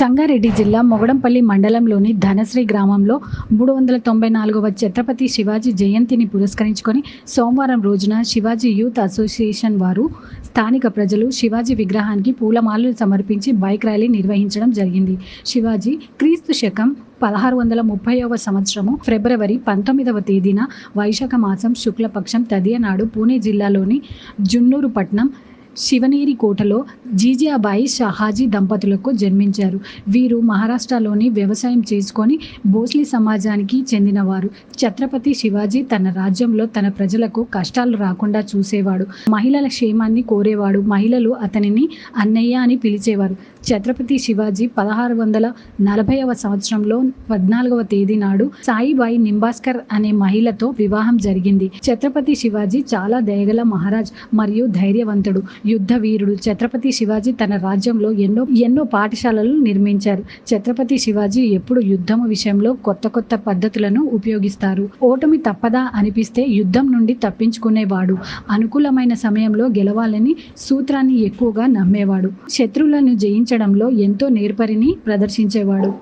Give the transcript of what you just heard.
సంగారెడ్డి జిల్లా మొగడంపల్లి మండలంలోని ధనశ్రీ గ్రామంలో మూడు వందల తొంభై నాలుగవ ఛత్రపతి శివాజీ జయంతిని పురస్కరించుకొని సోమవారం రోజున శివాజీ యూత్ అసోసియేషన్ వారు స్థానిక ప్రజలు శివాజీ విగ్రహానికి పూలమాలలు సమర్పించి బైక్ ర్యాలీ నిర్వహించడం జరిగింది. శివాజీ క్రీస్తు శకం పదహారు వందల ముప్పైవ సంవత్సరము ఫిబ్రవరి పంతొమ్మిదవ తేదీన వైశాఖ మాసం శుక్లపక్షం తదియ నాడు పూణే జిల్లాలోని జున్నూరు పట్నం శివనేరి కోటలో జీజియాబాయి షహాజీ దంపతులకు జన్మించారు. వీరు మహారాష్ట్రలోని వ్యవసాయం చేసుకొని భోస్లీ సమాజానికి చెందినవారు. ఛత్రపతి శివాజీ తన రాజ్యంలో తన ప్రజలకు కష్టాలు రాకుండా చూసేవాడు. మహిళల క్షేమాన్ని కోరేవాడు. మహిళలు అతనిని అన్నయ్య అని పిలిచేవారు. ఛత్రపతి శివాజీ పదహారు వందల నలభైవ సంవత్సరంలో పద్నాలుగవ తేదీ నాడు సాయిబాయి నింబాస్కర్ అనే మహిళతో వివాహం జరిగింది. ఛత్రపతి శివాజీ చాలా దయగల మహారాజ్ మరియు ధైర్యవంతుడు. యుద్ధ వీరుడు ఛత్రపతి శివాజీ తన రాజ్యంలో ఎన్నో ఎన్నో పాఠశాలలు నిర్మించారు. ఛత్రపతి శివాజీ ఎప్పుడు యుద్ధము విషయంలో కొత్త కొత్త పద్ధతులను ఉపయోగిస్తారు. ఓటమి తప్పదా అనిపిస్తే యుద్ధం నుండి తప్పించుకునేవాడు. అనుకూలమైన సమయంలో గెలవాలని సూత్రాన్ని ఎక్కువగా నమ్మేవాడు. శత్రువులను జయించడంలో ఎంతో నేర్పరిని ప్రదర్శించేవాడు.